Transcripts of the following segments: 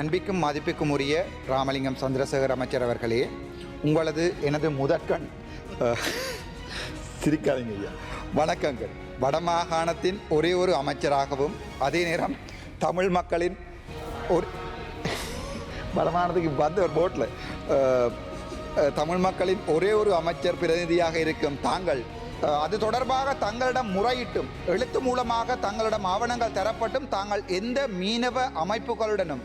அன்பிக்கும் மதிப்புக்கும் உரிய ராமலிங்கம் சந்திரசேகர் அமைச்சர் அவர்களே உங்களது எனது முதற்கண் சிரிக்காதீங்க ஐயா. வணக்கங்கள். வடமாகாணத்தின் ஒரே ஒரு அமைச்சராகவும் அதே நேரம் தமிழ் மக்களின் ஒரு வடமாகாணத்துக்கு வந்து ஒரு போட்டில் தமிழ் மக்களின் ஒரே ஒரு அமைச்சர் பிரதிநிதியாக இருக்கும் தாங்கள் அது தொடர்பாக தங்களிடம் முறையிட்டும் எழுத்து மூலமாக தங்களிடம் ஆவணங்கள் தரப்பட்டும் தாங்கள் எந்த மீனவ அமைப்புகளுடனும்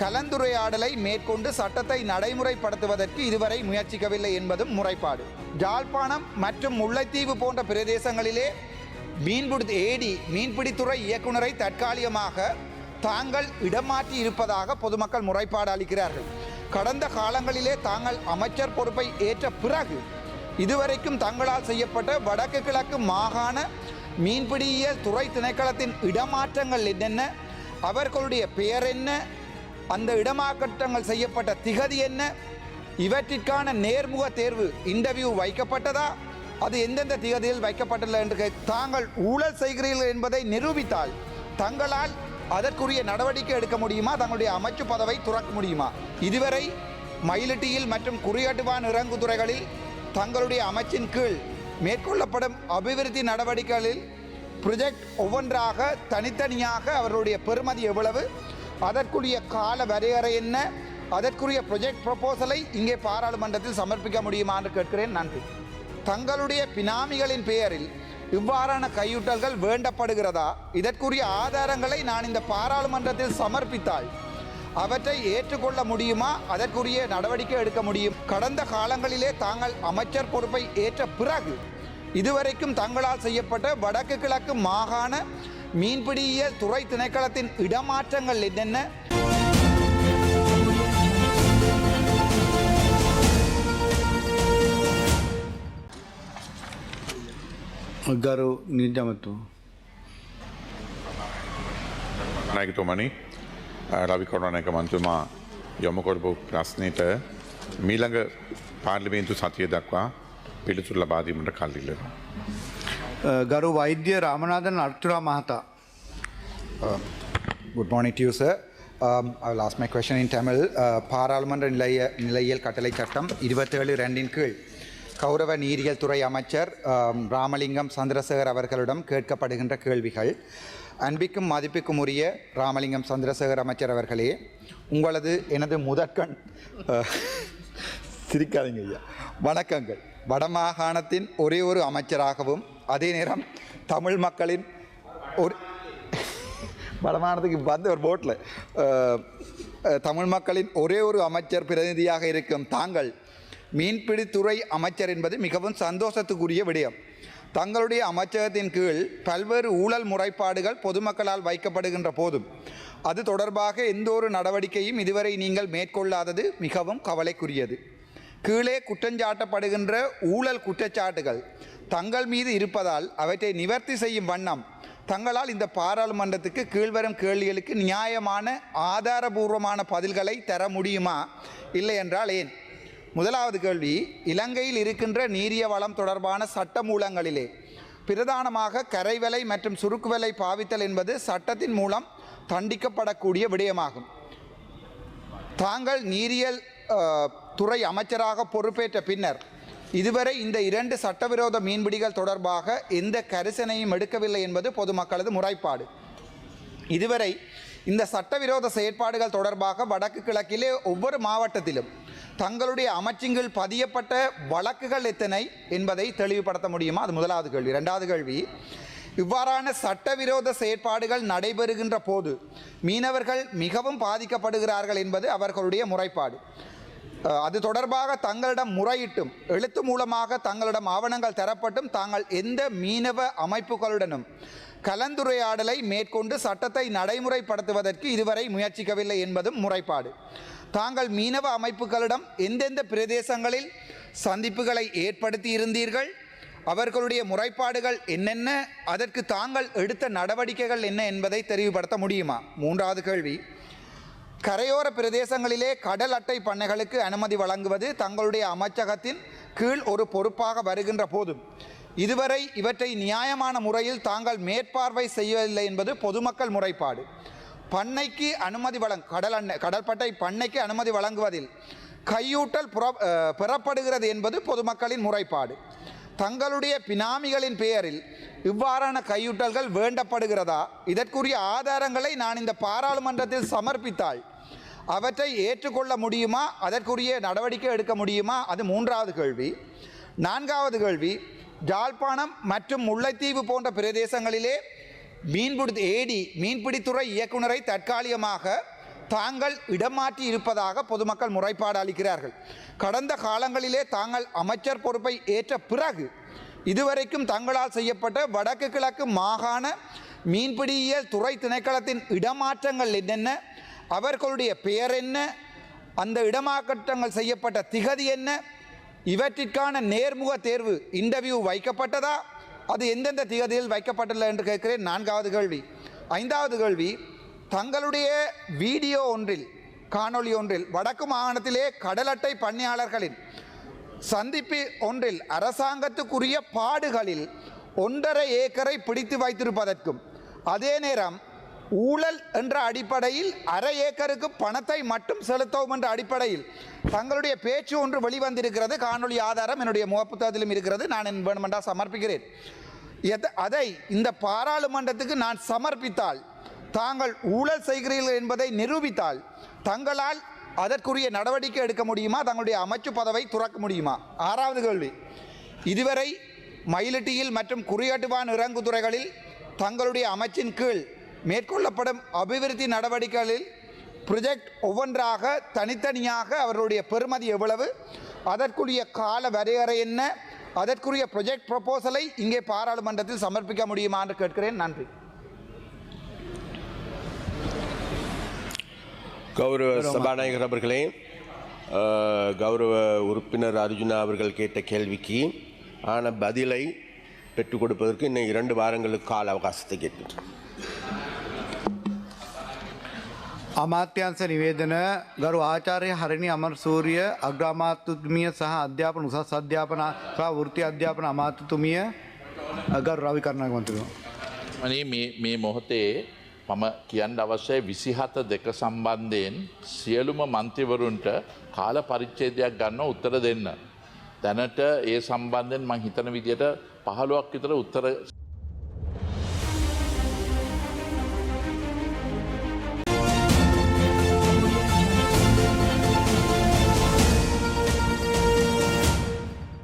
கலந்துரையாடலை மேற்கொண்டு சட்டத்தை நடைமுறைப்படுத்துவதற்கு இதுவரை முயற்சிக்கவில்லை என்பதும் முறைப்பாடு. ஜாழ்ப்பாணம் மற்றும் முல்லைத்தீவு போன்ற பிரதேசங்களிலே மீன்பிடி ஏடி மீன்பிடித்துறை இயக்குனரை தற்காலிகமாக தாங்கள் இடமாற்றி இருப்பதாக பொதுமக்கள் முறைப்பாடு அளிக்கிறார்கள். கடந்த காலங்களிலே தாங்கள் அமைச்சர் பொறுப்பை ஏற்ற பிறகு இதுவரைக்கும் தங்களால் செய்யப்பட்ட வடக்கு கிழக்கு மாகாண மீன்பிடியியல் துறை திணைக்களத்தின் இடமாற்றங்கள் என்னென்ன? அவர்களுடைய பெயர் என்ன? அந்த இடமாற்றங்கள் செய்யப்பட்ட திகதி என்ன? இவற்றிற்கான நேர்முக தேர்வு இன்டர்வியூ வைக்கப்பட்டதா? அது எந்தெந்த திகதியில் வைக்கப்பட்டுள்ளது என்று தாங்கள் ஊழல் செய்கிறீர்கள் என்பதை நிரூபித்தால் தங்களால் அதற்குரிய நடவடிக்கை எடுக்க முடியுமா? தங்களுடைய அமைச்சு பதவை துறக்க முடியுமா? இதுவரை மயிலிட்டியில் மற்றும் குறியாட்டுவான் இறங்குதுறைகளில் தங்களுடைய அமைச்சின் கீழ் மேற்கொள்ளப்படும் அபிவிருத்தி நடவடிக்கைகளில் ப்ரொஜெக்ட் ஒவ்வொன்றாக தனித்தனியாக அவர்களுடைய பெறுமதி எவ்வளவு? அதற்குரிய கால வரையறை என்ன? அதற்குரிய ப்ரொஜெக்ட் ப்ரொபோசலை இங்கே பாராளுமன்றத்தில் சமர்ப்பிக்க முடியுமா என்று கேட்கிறேன். நன்றி. தங்களுடைய பினாமிகளின் பெயரில் இவ்வாறான கையூட்டல்கள் வேண்டப்படுகிறதா? இதற்குரிய ஆதாரங்களை நான் இந்த பாராளுமன்றத்தில் சமர்ப்பித்தால் அவற்றை ஏற்றுக்கொள்ள முடியுமா? அதற்குரிய நடவடிக்கை எடுக்க முடியும். கடந்த காலங்களிலே தாங்கள் அமைச்சர் பொறுப்பை ஏற்ற பிறகு இதுவரைக்கும் தங்களால் செய்யப்பட்ட வடக்கு கிழக்கு மாகாண மீன்பிடியியல் துறை திணைக்களத்தின் இடமாற்றங்கள் என்னென்ன ගරු නිර්ජමතු නායකතුමනි රවි කරුණානායක මන්තුමා යොමු කරපු ප්‍රශ්නෙට මීළඟ පාර්ලිමේන්තු සතිය දක්වා පිළිතුරු ලබා දීමට කල් ඉල්ලනවා. ගරු වෛද්‍ය රාමනාදන් අර්තුරා මහතා good morning to sir I will ask my question in Tamil Uh, பாராளுமன்ற நிலைய நிலையியல் கட்டளை சட்டம் இருபத்தேழு ரெண்டின் கீழ் கௌரவ நீரியல் துறை அமைச்சர் um, ராமலிங்கம் சந்திரசேகர் அவர்களிடம் கேட்கப்படுகின்ற கேள்விகள் அன்பிக்கும் மதிப்புக்கும் உரிய ராமலிங்கம் சந்திரசேகர் அமைச்சர் அவர்களே உங்களது எனது முதற்கண் அஹ், சிரிக்காதீங்க ஐயா வணக்கங்கள். வடமாகாணத்தின் ஒரே ஒரு அமைச்சராகவும் அதே நேரம் தமிழ் மக்களின் ஒரு வடமாகாணத்துக்கு வந்து ஒரு போட்டில் தமிழ் மக்களின் ஒரே ஒரு அமைச்சர் பிரதிநிதியாக இருக்கும் தாங்கள் மீன்பிடித்துறை அமைச்சர் என்பது மிகவும் சந்தோஷத்துக்குரிய விடயம். தங்களுடைய அமைச்சகத்தின் கீழ் பல்வேறு ஊழல் முறைப்பாடுகள் பொதுமக்களால் வைக்கப்படுகின்ற போதும் அது தொடர்பாக எந்த ஒரு நடவடிக்கையும் இதுவரை நீங்கள் மேற்கொள்ளாதது மிகவும் கவலைக்குரியது. கீழே குற்றஞ்சாட்டப்படுகின்ற ஊழல் குற்றச்சாட்டுகள் தங்கள் மீது இருப்பதால் அவற்றை நிவர்த்தி செய்யும் வண்ணம். தங்களால் இந்த பாராளுமன்றத்துக்கு கீழ்வரும் கேள்விகளுக்கு நியாயமான ஆதாரபூர்வமான பதில்களை தர முடியுமா? இல்லை என்றால் ஏன்? முதலாவது கேள்வி இலங்கையில் இருக்கின்ற நீரிய வளம் தொடர்பான சட்ட மூலங்களிலே பிரதானமாக கரைவலை மற்றும் சுருக்குவலை பாவித்தல் என்பது சட்டத்தின் மூலம் தண்டிக்கப்படக்கூடிய விடயமாகும். தாங்கள் நீரியல் துறை அமைச்சராக பொறுப்பேற்ற பின்னர் இதுவரை இந்த இரண்டு சட்டவிரோத மீன்பிடிகள் தொடர்பாக எந்த கரிசனையும் எடுக்கவில்லை என்பது பொதுமக்களது முறைப்பாடு. இதுவரை இந்த சட்டவிரோத செயற்பாடுகள் தொடர்பாக வடக்கு கிழக்கிலே ஒவ்வொரு மாவட்டத்திலும் தங்களுடைய அமைச்சின்கள் பதியப்பட்ட வழக்குகள் எத்தனை என்பதை தெளிவுபடுத்த முடியுமா? அது முதலாவது கேள்வி. இரண்டாவது கேள்வி இவ்வாறான சட்டவிரோத செயற்பாடுகள் நடைபெறுகின்ற போது மீனவர்கள் மிகவும் பாதிக்கப்படுகிறார்கள் என்பது அவர்களுடைய முறைப்பாடு. அது தொடர்பாக தங்களிடம் முறையிட்டும் எழுத்து மூலமாக தங்களிடம் ஆவணங்கள் தரப்பட்டும் தாங்கள் எந்த மீனவ அமைப்புகளுடனும் கலந்துரையாடலை மேற்கொண்டு சட்டத்தை நடைமுறைப்படுத்துவதற்கு இதுவரை முயற்சிக்கவில்லை என்பதும் முறைப்பாடு. தாங்கள் மீனவ அமைப்புகளிடம் எந்தெந்த பிரதேசங்களில் சந்திப்புகளை ஏற்படுத்தி இருந்தீர்கள்? அவர்களுடைய முறைப்பாடுகள் என்னென்ன? அதற்கு தாங்கள் எடுத்த நடவடிக்கைகள் என்ன என்பதை தெரிவுபடுத்த முடியுமா? மூன்றாவது கேள்வி. கரையோர பிரதேசங்களிலே கடல் அட்டை பண்ணைகளுக்கு அனுமதி வழங்குவது தங்களுடைய அமைச்சகத்தின் கீழ் ஒரு பொறுப்பாக வருகின்ற போதும் இதுவரை இவற்றை நியாயமான முறையில் தாங்கள் மேற்பார்வை செய்யவில்லை என்பது பொதுமக்கள் முறைப்பாடு. பண்ணைக்கு அனுமதி வழங் கடல் அன்னை கடற்பட்டை பண்ணைக்கு அனுமதி வழங்குவதில் கையூட்டல் புற பெறப்படுகிறது என்பது பொதுமக்களின் முறைப்பாடு. தங்களுடைய பினாமிகளின் பெயரில் இவ்வாறான கையூட்டல்கள் வேண்டப்படுகிறதா? இதற்குரிய ஆதாரங்களை நான் இந்த பாராளுமன்றத்தில் சமர்ப்பித்தால் அவற்றை ஏற்றுக்கொள்ள முடியுமா? அதற்குரிய நடவடிக்கை எடுக்க முடியுமா? அது மூன்றாவது கேள்வி. நான்காவது கேள்வி ஜாழ்ப்பாணம் மற்றும் முல்லைத்தீவு போன்ற பிரதேசங்களிலே மீன்பிடி ஏடி மீன்பிடித்துறை இயக்குனரை தற்காலிகமாக தாங்கள் இடமாற்றி இருப்பதாக பொதுமக்கள் முறைப்பாடு அளிக்கிறார்கள். கடந்த காலங்களிலே தாங்கள் அமைச்சர் பொறுப்பை ஏற்ற பிறகு இதுவரைக்கும் தங்களால் செய்யப்பட்ட வடக்கு கிழக்கு மாகாண மீன்பிடியியல் துறை திணைக்களத்தின் இடமாற்றங்கள் என்னென்ன அவர்களுடைய பெயர் என்ன அந்த இடமாற்றங்கள் செய்யப்பட்ட திகதி என்ன இவற்றிற்கான நேர்முக தேர்வு இன்டர்வியூ வைக்கப்பட்டதா அது எந்தெந்த திகதியில் வைக்கப்பட்டுள்ள என்று கேட்கிறேன். நான்காவது கேள்வி. ஐந்தாவது கேள்வி தங்களுடைய வீடியோ ஒன்றில் காணொளி ஒன்றில் வடக்கு மாகாணத்திலே கடல் அட்டை பண்ணையாளர்களின் சந்திப்பு ஒன்றில் அரசாங்கத்துக்குரிய பாடுகளில் ஒன்றரை ஏக்கரை பிடித்து வைத்திருப்பதற்கும் அதே நேரம் ஊழல் என்ற அடிப்படையில் அரை ஏக்கருக்கு பணத்தை மட்டும் செலுத்தவும் என்ற அடிப்படையில் தங்களுடைய பேச்சு ஒன்று வெளிவந்திருக்கிறது. காணொளி ஆதாரம் என்னுடைய முகப்புத்தகத்திலும் இருக்கிறது. நான் என் வேணுமென்றா சமர்ப்பிக்கிறேன். எத- அதை இந்த பாராளுமன்றத்துக்கு நான் சமர்ப்பித்தால் தாங்கள் ஊழல் செய்கிறீர்கள் என்பதை நிரூபித்தால் தங்களால் அதற்குரிய நடவடிக்கை எடுக்க முடியுமா? தங்களுடைய அமைச்சு பதவை துறக்க முடியுமா? ஆறாவது கேள்வி. இதுவரை மயிலிட்டியில் மற்றும் குறியாட்டுவான் இறங்குதுறைகளில் தங்களுடைய அமைச்சின் கீழ் மேற்கொள்ளப்படும் அபிவிருத்தி நடவடிக்கைகளில் ப்ரொஜெக்ட் ஒவ்வொன்றாக தனித்தனியாக அவர்களுடைய பெருமதி எவ்வளவு? அதற்குரிய கால வரையறை என்ன? அதற்குரிய ப்ரொஜெக்ட் ப்ரொபோசலை இங்கே பாராளுமன்றத்தில் சமர்ப்பிக்க முடியுமா என்று கேட்கிறேன். நன்றி. கௌரவ சபாநாயகர் அவர்களே அஹ், கௌரவ உறுப்பினர் அர்ஜுனா அவர்கள் கேட்ட கேள்விக்கு ஆன பதிலை பெற்றுக் கொடுப்பதற்கு இன்னும் இரண்டு வாரங்களுக்கு கால அவகாசத்தை கேட்கின்றேன் අමාත්‍යන්ස නිවේදන ගරු ආචාරය හරිණි අමර සූරිය අග්‍රාමාත්‍යතුමිය සහ අධ්‍යාපන උසස් අධ්‍යාපන සහ වෘත්ති අධ්‍යාපන අමාත්‍යතුමිය ගරු රවි කරණගමතුම. අනේ මේ- මේ මොහොතේ මම කියන්න අවශ්‍යයි විසිහත දෙක සම්බන්ධයෙන් සියලුම මන්ත්‍යවරුන්ට කාල පරිච්චේදයක් ගන්න උත්තර දෙන්න. දැනට ඒ සම්බන්ධයෙන් මං හිතන විදියට පහළුවක් විතර උත්තර